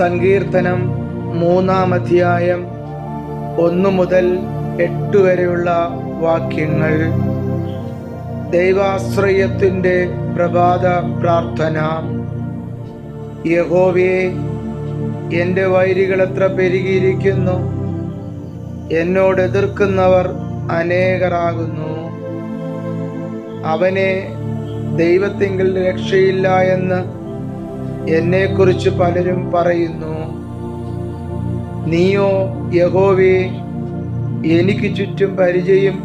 സങ്കീർത്തനം മൂന്നാം അധ്യായം ഒന്നു മുതൽ എട്ട് വരെയുള്ള വാക്യങ്ങൾ. ദൈവാശ്രയത്തിന്റെ പ്രഭാത പ്രാർത്ഥന. യഹോവേ എന്റെ വൈരികൾ എത്ര പെരുകിയിരിക്കുന്നു. എന്നോട് എതിർക്കുന്നവർ അനേകരാകുന്നു. അവനെ ദൈവത്തിങ്കിൽ രക്ഷയില്ല എന്ന് എന്നെക്കുറിച്ച് പലരും പറയുന്നു. നീയോ യഹോവേ എനിക്ക് ചുറ്റും പരിചയം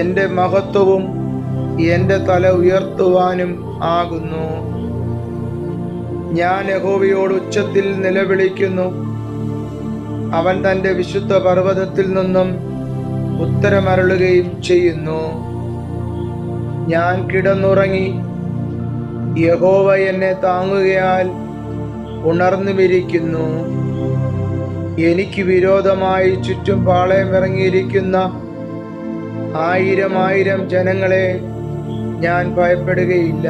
എന്റെ മഹത്വവും എന്റെ തല ഉയർത്തുവാനും ആകുന്നു. ഞാൻ യഹോവയോട് ഉച്ചത്തിൽ നിലവിളിക്കുന്നു. അവൻ തന്റെ വിശുദ്ധ പർവതത്തിൽ നിന്നും ഉത്തരമരുളുകയും ചെയ്യുന്നു. ഞാൻ കിടന്നുറങ്ങി യഹോവ എന്നെ താങ്ങുകയാൽ ഉണർന്നു വിരിക്കുന്നു എനിക്ക് വിരോധമായി ചുറ്റും പാളയം ഇറങ്ങിയിരിക്കുന്ന ആയിരം ആയിരം ജനങ്ങളെ ഞാൻ ഭയപ്പെടുകയില്ല.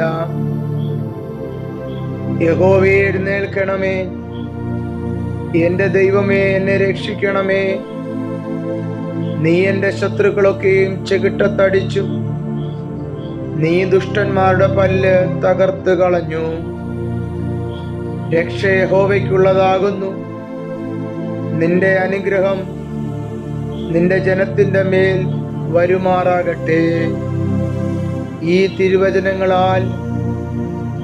യഹോവേ എഴുന്നേൽക്കണമേ. എന്റെ ദൈവമേ എന്നെ രക്ഷിക്കണമേ. നീ എന്റെ ശത്രുക്കളൊക്കെയും ചെകിട്ടത്തടിച്ചു നീ ദുഷ്ടന്മാരുടെ പല്ല് തകർത്ത് കളഞ്ഞു. രക്ഷ നിന്റെ അനുഗ്രഹം നിന്റെ ജനത്തിന്റെ മേൽ വരുമാറാകട്ടെ. ഈ തിരുവചനങ്ങളാൽ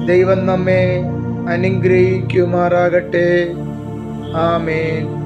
ദൈവം നമ്മെ അനുഗ്രഹിക്കുമാറാകട്ടെ. ആമേൻ.